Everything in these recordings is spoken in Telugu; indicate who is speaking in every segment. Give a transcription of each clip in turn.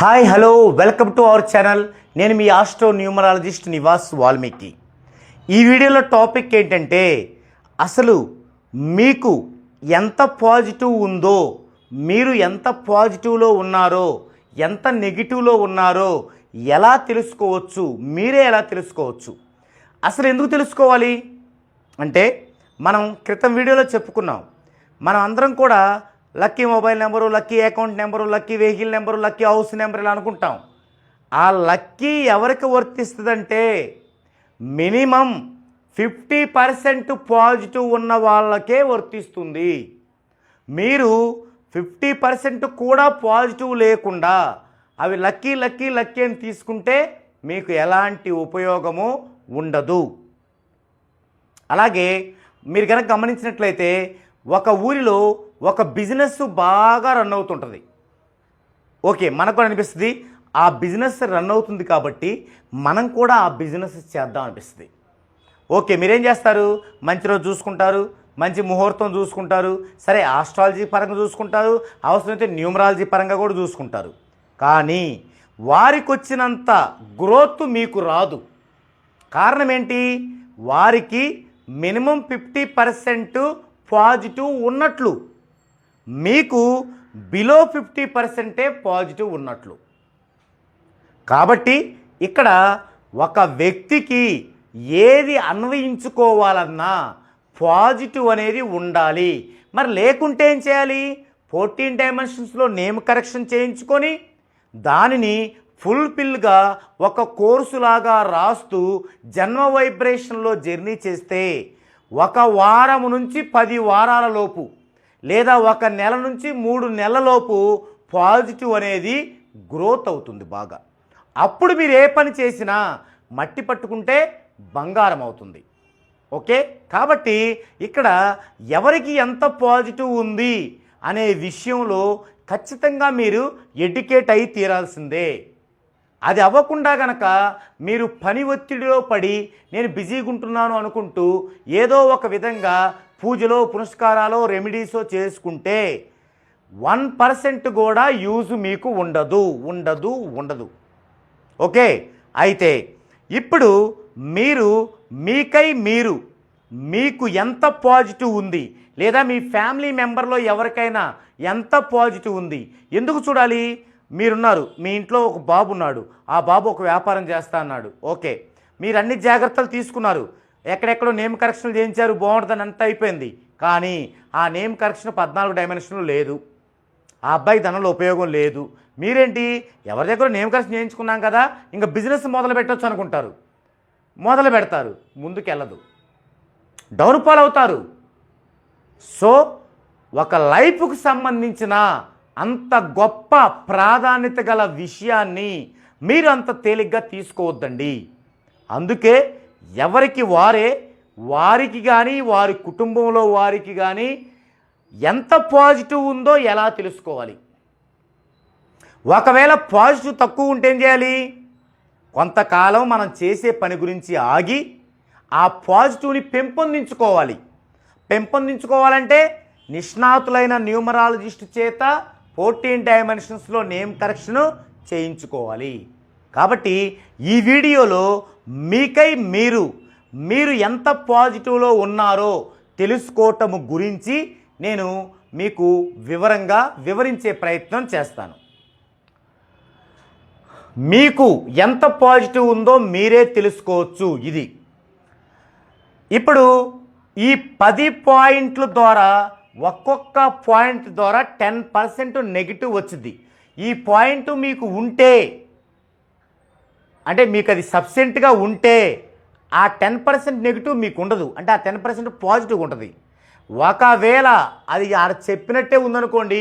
Speaker 1: Hi hello welcome to our channel. నేను మీ ఆస్ట్రో న్యూమరాలజిస్ట్ నివాస్ వాల్మీకి. ఈ వీడియోలో టాపిక్ ఏంటంటే అసలు మీకు ఎంత పాజిటివ్ ఉందో మీరు ఎంత పాజిటివ్లో ఉన్నారో ఎంత నెగిటివ్లో ఉన్నారో ఎలా తెలుసుకోవచ్చు మీరే ఎలా తెలుసుకోవచ్చు. అసలు ఎందుకు తెలుసుకోవాలి? అంటే మనం క్రితం వీడియోలో చెప్పుకున్నాం. మనం అందరం కూడా lucky mobile number lucky account number lucky vehicle number lucky house number ఇలా అనుకుంటాం. ఆ లక్కీ ఎవరికి వర్తిస్తుందంటే మినిమం ఫిఫ్టీ పర్సెంట్ పాజిటివ్ ఉన్న వాళ్ళకే వర్తిస్తుంది. మీరు ఫిఫ్టీ పర్సెంట్ కూడా పాజిటివ్ లేకుండా అవి లక్కీ లక్కీ లక్కీ అని తీసుకుంటే మీకు ఎలాంటి ఉపయోగము ఉండదు. అలాగే మీరు కనుక గమనించినట్లయితే ఒక ఊరిలో ఒక బిజినెస్ బాగా రన్ అవుతుంటుంది. ఓకే మనకు కూడా అనిపిస్తుంది ఆ బిజినెస్ రన్ అవుతుంది కాబట్టి మనం కూడా ఆ బిజినెస్ చేద్దాం అనిపిస్తుంది. ఓకే మీరేం చేస్తారు? మంచి రోజు చూసుకుంటారు మంచి ముహూర్తం చూసుకుంటారు సరే ఆస్ట్రాలజీ పరంగా చూసుకుంటారు అవసరమైతే న్యూమరాలజీ పరంగా కూడా చూసుకుంటారు. కానీ వారికి వచ్చినంత గ్రోత్ మీకు రాదు. కారణం ఏంటి? వారికి మినిమం ఫిఫ్టీ పర్సెంట్ పాజిటివ్ ఉన్నట్లు. మీకు బిలో ఫిఫ్టీ పర్సెంటే పాజిటివ్ ఉన్నట్లు. కాబట్టి ఇక్కడ ఒక వ్యక్తికి ఏది అన్వయించుకోవాలన్నా పాజిటివ్ అనేది ఉండాలి. మరి లేకుంటే ఏం చేయాలి? ఫోర్టీన్ డైమెన్షన్స్లో నేమ్ కరెక్షన్ చేయించుకొని దానిని ఫుల్ఫిల్గా ఒక కోర్సులాగా రాస్తూ జన్మ వైబ్రేషన్లో జర్నీ చేస్తే ఒక వారం నుంచి పది వారాల లోపు లేదా ఒక నెల నుంచి మూడు నెలలలోపు పాజిటివ్ అనేది గ్రోత్ అవుతుంది బాగా. అప్పుడు మీరు ఏ పని చేసినా మట్టి పట్టుకుంటే బంగారం అవుతుంది. ఓకే? కాబట్టి ఇక్కడ ఎవరికి ఎంత పాజిటివ్ ఉంది అనే విషయంలో ఖచ్చితంగా మీరు ఎడ్యుకేట్ అయి తీరాల్సిందే. అది అవ్వకుండా గనక మీరు పని ఒత్తిడిలో పడి నేను బిజీగా ఉంటున్నాను అనుకుంటూ ఏదో ఒక విధంగా పూజలో పునస్కారాలో రెమెడీసో చేసుకుంటే వన్ పర్సెంట్ కూడా యూజ్ మీకు ఉండదు ఉండదు ఉండదు. ఓకే? అయితే ఇప్పుడు మీరు మీకై మీరు మీకు ఎంత పాజిటివ్ ఉంది లేదా మీ ఫ్యామిలీ మెంబర్లో ఎవరికైనా ఎంత పాజిటివ్ ఉంది ఎందుకు చూడాలి? మీరున్నారు మీ ఇంట్లో ఒక బాబు ఉన్నాడు ఆ బాబు ఒక వ్యాపారం చేస్తా అన్నాడు. ఓకే? మీరు అన్ని జాగ్రత్తలు తీసుకున్నారు. ఎక్కడెక్కడో నేమ్ కరెక్షన్లు చేయించారు బాగుంటుందని అంతా అయిపోయింది. కానీ ఆ నేమ్ కరెక్షన్ పద్నాలుగు డైమెన్షన్లు లేదు. ఆ అబ్బాయి ధనంలో ఉపయోగం లేదు. మీరేంటి? ఎవరి దగ్గర నేమ్ కరెక్షన్ చేయించుకున్నాం కదా ఇంకా బిజినెస్ మొదలు పెట్టచ్చు అనుకుంటారు. మొదలు పెడతారు ముందుకెళ్ళదు. డౌన్ఫాల్ అవుతారు. సో ఒక లైఫ్కు సంబంధించిన అంత గొప్ప ప్రాధాన్యత గల విషయాన్ని మీరు అంత తేలిగ్గా తీసుకోవద్దండి. అందుకే ఎవరికి వారే వారికి కానీ వారి కుటుంబంలో వారికి కానీ ఎంత పాజిటివ్ ఉందో ఎలా తెలుసుకోవాలి? ఒకవేళ పాజిటివ్ తక్కువ ఉంటే ఏం చేయాలి? కొంతకాలం మనం చేసే పని గురించి ఆగి ఆ పాజిటివ్ని పెంపొందించుకోవాలి. పెంపొందించుకోవాలంటే నిష్ణాతులైన న్యూమరాలజిస్ట్ చేత ఫోర్టీన్ డైమెన్షన్స్లో నేమ్ కరెక్షన్ చేయించుకోవాలి. కాబట్టి ఈ వీడియోలో మీకై మీరు మీరు ఎంత పాజిటివ్లో ఉన్నారో తెలుసుకోవటము గురించి నేను మీకు వివరంగా వివరించే ప్రయత్నం చేస్తాను. మీకు ఎంత పాజిటివ్ ఉందో మీరే తెలుసుకోవచ్చు ఇది. ఇప్పుడు ఈ పది పాయింట్ల ద్వారా ఒక్కొక్క పాయింట్ ద్వారా టెన్ పర్సెంట్ నెగిటివ్ వచ్చింది. ఈ పాయింట్ మీకు ఉంటే అంటే మీకు అది సబ్సెంట్గా ఉంటే ఆ టెన్ పర్సెంట్ నెగిటివ్ మీకు ఉండదు. అంటే ఆ టెన్ పర్సెంట్ పాజిటివ్ ఉంటుంది. ఒకవేళ అది ఆడ చెప్పినట్టే ఉందనుకోండి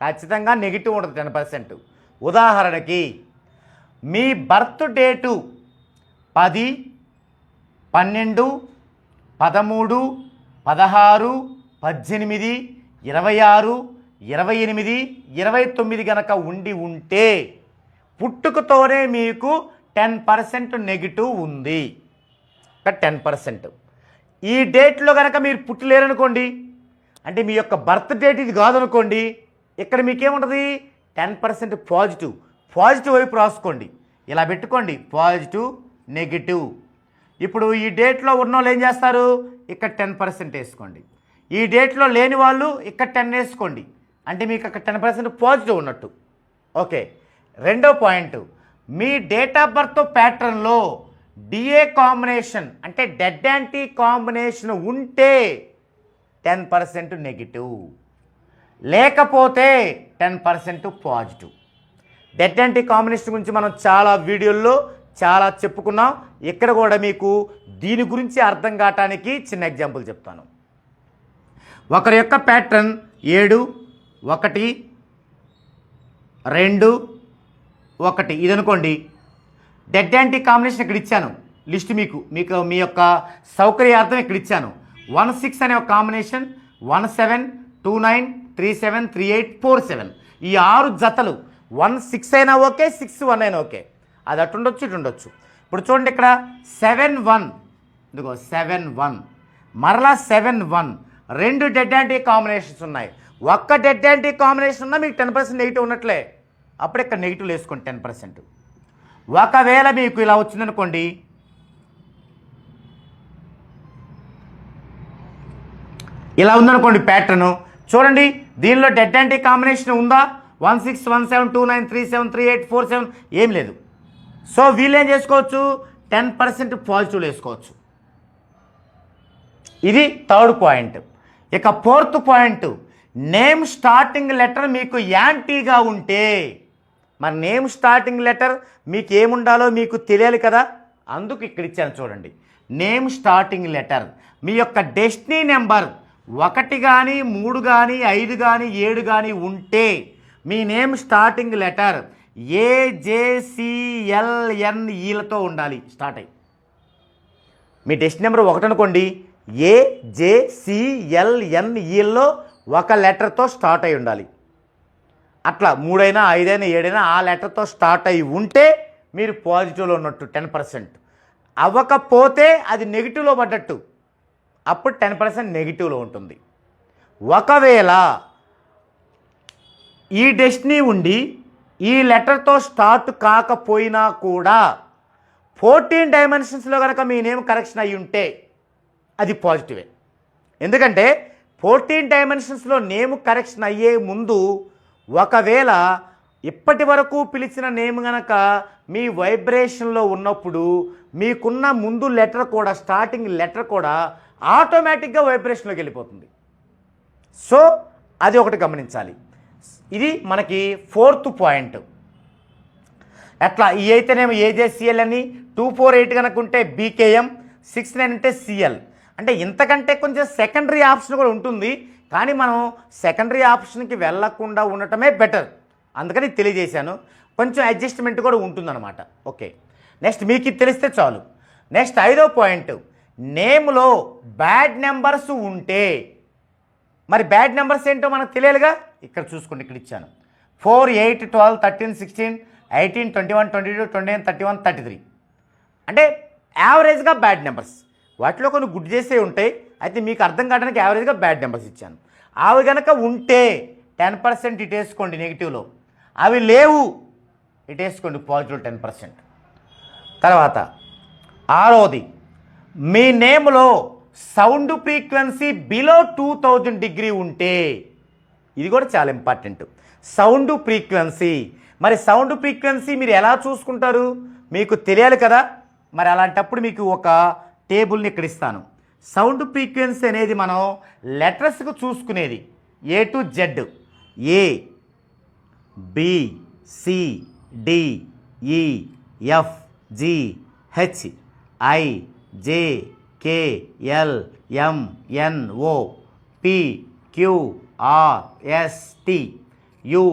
Speaker 1: ఖచ్చితంగా నెగిటివ్ ఉంటుంది టెన్ పర్సెంట్. ఉదాహరణకి మీ బర్త్ డేటు పది పన్నెండు పదమూడు పదహారు పద్దెనిమిది ఇరవై ఆరు ఇరవై ఎనిమిది ఇరవై తొమ్మిది గనక ఉండి ఉంటే పుట్టుకతోనే మీకు టెన్ పర్సెంట్ నెగిటివ్ ఉంది. Ten percent. ఈ డేట్లో కనుక మీరు పుట్టలేరనుకోండి అంటే మీ యొక్క బర్త్ డేట్ ఇది కాదనుకోండి ఇక్కడ మీకేముంటుంది? Ten percent positive. పాజిటివ్ వైపు రాసుకోండి. ఇలా పెట్టుకోండి. Positive negative. ఇప్పుడు ఈ డేట్లో ఉన్న వాళ్ళు ఏం చేస్తారు? ఇక్కడ టెన్ పర్సెంట్ వేసుకోండి. ఈ డేట్లో లేని వాళ్ళు ఇక్కడ టెన్ వేసుకోండి. అంటే మీకు అక్కడ టెన్ పర్సెంట్ పాజిటివ్ ఉన్నట్టు. ఓకే. రెండో పాయింట్. మీ డేట్ ఆఫ్ బర్త్ ప్యాటర్న్లో డిఏ కాంబినేషన్ అంటే డెడ్ యాంటీ కాంబినేషన్ ఉంటే టెన్ పర్సెంట్ నెగిటివ్. లేకపోతే ten percent positive. Dead anti combination గురించి మనం చాలా వీడియోల్లో చాలా చెప్పుకున్నాం. ఇక్కడ కూడా మీకు దీని గురించి అర్థం కావటానికి చిన్న ఎగ్జాంపుల్ చెప్తాను. ఒకరి యొక్క ప్యాటర్న్ ఏడు ఒకటి రెండు ఒకటి. ఇది అనుకోండి డెడ్ యాంటీ కాంబినేషన్ ఇక్కడ ఇచ్చాను లిస్ట్ మీకు. మీకు మీ యొక్క సౌకర్యార్థం ఇక్కడ ఇచ్చాను వన్ సిక్స్ అనే ఒక combination one seven two nine three seven three eight four seven ఈ ఆరు జతలు వన్ సిక్స్ అయినా ఓకే సిక్స్ వన్ అయినా ఓకే. అది అటు ఉండొచ్చు ఇటు ఉండొచ్చు. ఇప్పుడు చూడండి ఇక్కడ సెవెన్ వన్ ఇదిగో సెవెన్ వన్ మరలా సెవెన్ వన్ రెండు డెడ్ యాంటీ కాంబినేషన్స్ ఉన్నాయి. ఒక్క డెడ్ యాంటీ కాంబినేషన్ ఉన్నా మీకు టెన్ పర్సెంట్ నెగిటివ్ ఉన్నట్లే. అప్పుడు ఇక్కడ నెగిటివ్ వేసుకోండి టెన్ పర్సెంట్. ఒకవేళ మీకు ఇలా వచ్చిందనుకోండి ఇలా ఉందనుకోండి ప్యాటర్ను చూడండి దీనిలో డెడ్ యాంటీ కాంబినేషన్ ఉందా? One six one seven two nine three seven three eight four seven ఏం లేదు. సో వీళ్ళు ఏం చేసుకోవచ్చు? టెన్ పర్సెంట్ పాజిటివ్ వేసుకోవచ్చు. ఇది థర్డ్ పాయింట్. ఇక fourth point name starting letter మీకు యాంటీగా ఉంటే మరి నేమ్ స్టార్టింగ్ లెటర్ మీకు ఏముండాలో మీకు తెలియాలి కదా? అందుకు ఇక్కడ ఇచ్చాను చూడండి. నేమ్ స్టార్టింగ్ లెటర్ మీ యొక్క డెస్టినీ నెంబర్ ఒకటి కానీ మూడు కానీ ఐదు కానీ ఏడు కానీ ఉంటే మీ నేమ్ స్టార్టింగ్ లెటర్ ఏజేసిఎల్ఎన్ఈలతో ఉండాలి. స్టార్ట్ అయ్యి. మీ డెస్టినీ నెంబర్ ఒకటి అనుకోండి. ఏజేసిఎల్ఎన్ఈల్లో e ఒక లెటర్తో స్టార్ట్ అయి ఉండాలి. అట్లా మూడైనా ఐదైనా ఏడైనా ఆ లెటర్తో స్టార్ట్ అయి ఉంటే మీరు పాజిటివ్లో ఉన్నట్టు టెన్ పర్సెంట్. అవ్వకపోతే అది నెగిటివ్లో పడ్డట్టు. అప్పుడు టెన్ పర్సెంట్ నెగిటివ్లో ఉంటుంది. ఒకవేళ ఈ డెస్టినీ ఉండి ఈ లెటర్తో స్టార్ట్ కాకపోయినా కూడా ఫోర్టీన్ డైమెన్షన్స్లో కనుక మీ నేమ్ కరెక్షన్ అయి ఉంటే అది పాజిటివే. ఎందుకంటే ఫోర్టీన్ డైమెన్షన్స్లో నేమ్ కరెక్షన్ అయ్యే ముందు ఒకవేళ ఇప్పటి వరకు పిలిచిన నేమ్ గనక మీ వైబ్రేషన్లో ఉన్నప్పుడు మీకున్న ముందు లెటర్ కూడా స్టార్టింగ్ లెటర్ కూడా ఆటోమేటిక్గా వైబ్రేషన్లోకి వెళ్ళిపోతుంది. సో అది ఒకటి గమనించాలి. ఇది మనకి ఫోర్త్ పాయింట్. అట్లా ఈ అయితేనేమో ఏజేసిఎల్ అని టూ ఫోర్ ఎయిట్ కనుక ఉంటే బీకేఎం సిక్స్ నైన్ అంటే సిఎల్. అంటే ఇంతకంటే కొంచెం సెకండరీ ఆప్షన్ కూడా ఉంటుంది. కానీ మనం సెకండరీ ఆప్షన్కి వెళ్ళకుండా ఉండటమే బెటర్ అందుకని తెలియజేశాను. కొంచెం అడ్జస్ట్మెంట్ కూడా ఉంటుందన్నమాట. ఓకే నెక్స్ట్ మీకు ఇది తెలిస్తే చాలు. నెక్స్ట్ ఐదో పాయింట్ నేమ్లో బ్యాడ్ నెంబర్స్ ఉంటే మరి బ్యాడ్ నెంబర్స్ ఏంటో మనకు తెలియాలిగా? ఇక్కడ చూసుకోండి ఇక్కడ ఇచ్చాను. Four eight twelve thirteen sixteen eighteen twenty one twenty two twenty nine thirty one thirty three అంటే యావరేజ్గా బ్యాడ్ నెంబర్స్ వాటిలో కొన్ని గుడ్ చేసే ఉంటాయి అయితే మీకు అర్థం కావడానికి యావరేజ్గా బ్యాడ్ నెంబర్స్ ఇచ్చాను. అవి కనుక ఉంటే టెన్ పర్సెంట్ ఇటు వేసుకోండి నెగిటివ్లో అవి లేవు ఇటు వేసుకోండి పాజిటివ్ టెన్ పర్సెంట్ తర్వాత ఆరోది మీ నేమ్లో sound frequency below two thousand degree ఉంటే ఇది కూడా చాలా ఇంపార్టెంట్ సౌండ్ ఫ్రీక్వెన్సీ మరి సౌండ్ ఫ్రీక్వెన్సీ మీరు ఎలా చూసుకుంటారు? మీకు తెలియాలి కదా? మరి అలాంటప్పుడు మీకు ఒక టేబుల్ని ఇక్కడ ఇస్తాను. సౌండ్ ఫ్రీక్వెన్సీ అనేది మనం లెటర్స్కు చూసుకునేది. A to Z A B C D E F G H I J K L M N O P Q R S T U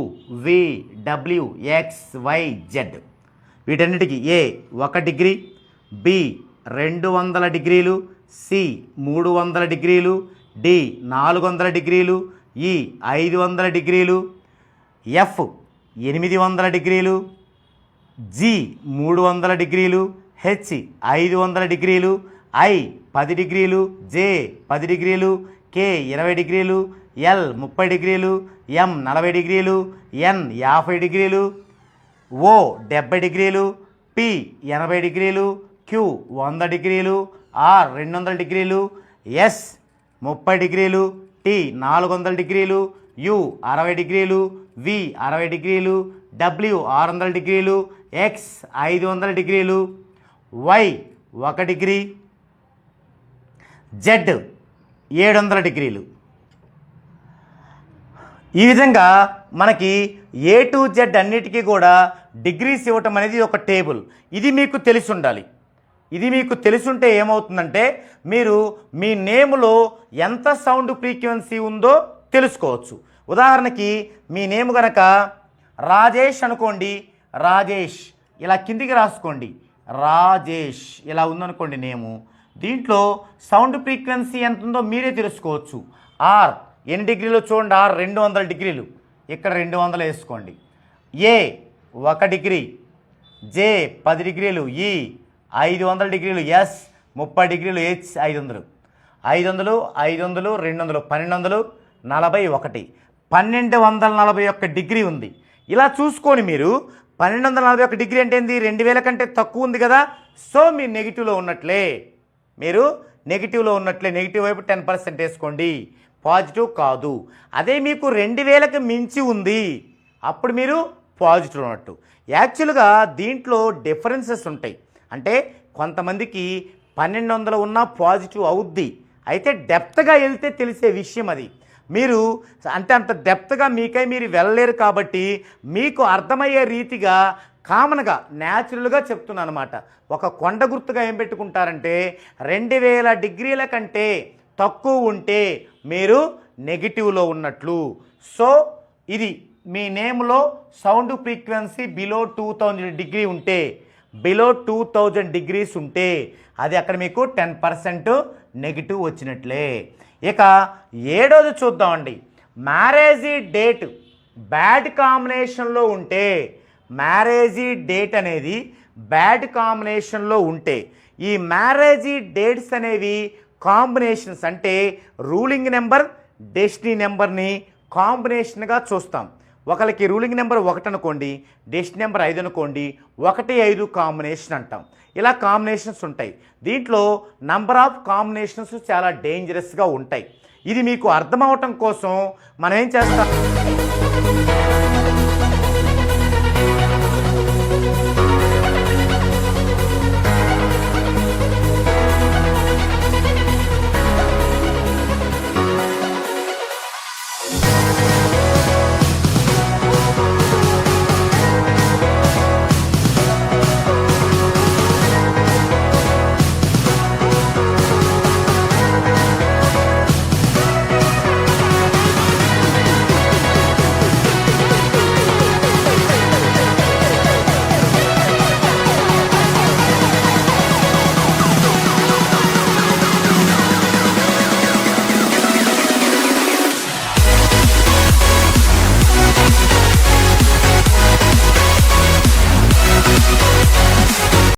Speaker 1: V W X Y Z వీటన్నిటికీ ఏ ఒక డిగ్రీ బి రెండు వందల డిగ్రీలు సి మూడు వందల డిగ్రీలు డి నాలుగు వందల డిగ్రీలు ఈ ఐదు వందల డిగ్రీలు ఎఫ్ ఎనిమిది వందల డిగ్రీలు జి మూడు వందల డిగ్రీలు హెచ్ ఐదు వందల డిగ్రీలు ఐ పది డిగ్రీలు జే పది డిగ్రీలు కే ఇరవై డిగ్రీలు ఎల్ ముప్పై డిగ్రీలు ఎం నలభై డిగ్రీలు ఎన్ యాభై డిగ్రీలు ఓ డెబ్బై డిగ్రీలు పి ఎనభై డిగ్రీలు క్యూ వంద డిగ్రీలు ఆర్ రెండు వందల డిగ్రీలు ఎస్ ముప్పై డిగ్రీలు టి నాలుగు వందల డిగ్రీలు యు అరవై డిగ్రీలు వి అరవై డిగ్రీలు డబ్ల్యూ ఆరు వందల డిగ్రీలు ఎక్స్ ఐదు వందల డిగ్రీలు వై ఒక డిగ్రీ జెడ్ ఏడు వందల డిగ్రీలు. ఈ విధంగా మనకి ఏ టు జెడ్ అన్నిటికీ కూడా డిగ్రీస్ ఇవ్వటం అనేది ఒక టేబుల్. ఇది మీకు తెలిసి ఉండాలి. ఇది మీకు తెలుసుంటే ఏమవుతుందంటే మీరు మీ నేములో ఎంత సౌండ్ ఫ్రీక్వెన్సీ ఉందో తెలుసుకోవచ్చు. ఉదాహరణకి మీ నేమ్ గనక రాజేష్ అనుకోండి రాజేష్ ఇలా కిందికి రాసుకోండి. రాజేష్ ఇలా ఉందనుకోండి నేము. దీంట్లో సౌండ్ ఫ్రీక్వెన్సీ ఎంత ఉందో మీరే తెలుసుకోవచ్చు. ఆర్ ఎన్ని డిగ్రీలు చూడండి ఆర్ రెండు వందల డిగ్రీలు. ఇక్కడ రెండు వందలు వేసుకోండి. ఏ ఒక డిగ్రీ. జే పది డిగ్రీలు. ఈ ఐదు వందల డిగ్రీలు ఎస్ ముప్పై డిగ్రీలు హెచ్ ఐదు వందలు. ఐదు వందలు ఐదు వందలు రెండు వందలు పన్నెండు వందలు నలభై ఒకటి. పన్నెండు వందల నలభై ఒక్క డిగ్రీ ఉంది. ఇలా చూసుకొని మీరు పన్నెండు వందల నలభై ఒక్క డిగ్రీ అంటే ఏంది? రెండు వేల కంటే తక్కువ ఉంది కదా. సో మీరు నెగిటివ్లో ఉన్నట్లే. మీరు నెగిటివ్లో ఉన్నట్లే. నెగిటివ్ వైపు టెన్ పర్సెంట్ వేసుకోండి. పాజిటివ్ కాదు. అదే మీకు రెండు వేలకు మించి ఉంది. అప్పుడు మీరు పాజిటివ్ ఉన్నట్టు. యాక్చువల్గా దీంట్లో డిఫరెన్సెస్ ఉంటాయి. అంటే కొంతమందికి పన్నెండు వందలు ఉన్నా పాజిటివ్ అవుద్ది. అయితే డెప్త్గా వెళ్తే తెలిసే విషయం అది. మీరు అంటే అంత డెప్త్గా మీకై మీరు వెళ్ళలేరు కాబట్టి మీకు అర్థమయ్యే రీతిగా కామన్గా న్యాచురల్గా చెప్తున్నాను అనమాట ఒక కొండ గుర్తుగా ఏం పెట్టుకుంటారంటే రెండు వేల డిగ్రీల కంటే తక్కువ ఉంటే మీరు నెగిటివ్లో ఉన్నట్లు. సో ఇది మీ నేమ్లో sound frequency below two thousand degree ఉంటే బిలో టూ థౌజండ్ డిగ్రీస్ ఉంటే అది అక్కడ మీకు టెన్ పర్సెంట్ నెగిటివ్ వచ్చినట్లే. ఇక ఏడోది చూద్దామండి. మ్యారేజీ డేట్ బ్యాడ్ కాంబినేషన్లో ఉంటే మ్యారేజీ డేట్ అనేది బ్యాడ్ కాంబినేషన్లో ఉంటే ఈ మ్యారేజీ డేట్స్ అనేవి కాంబినేషన్స్ అంటే రూలింగ్ నెంబర్ డెస్టినీ నెంబర్ని కాంబినేషన్గా చూస్తాం. ఒకరికి రూలింగ్ నెంబర్ ఒకటి అనుకోండి డెస్ట్ నెంబర్ ఐదు అనుకోండి ఒకటి ఐదు కాంబినేషన్ అంటాం. ఇలా కాంబినేషన్స్ ఉంటాయి. దీంట్లో నంబర్ ఆఫ్ కాంబినేషన్స్ చాలా డేంజరస్గా ఉంటాయి. ఇది మీకు అర్థమవటం కోసం మనం ఏం చేస్తాం?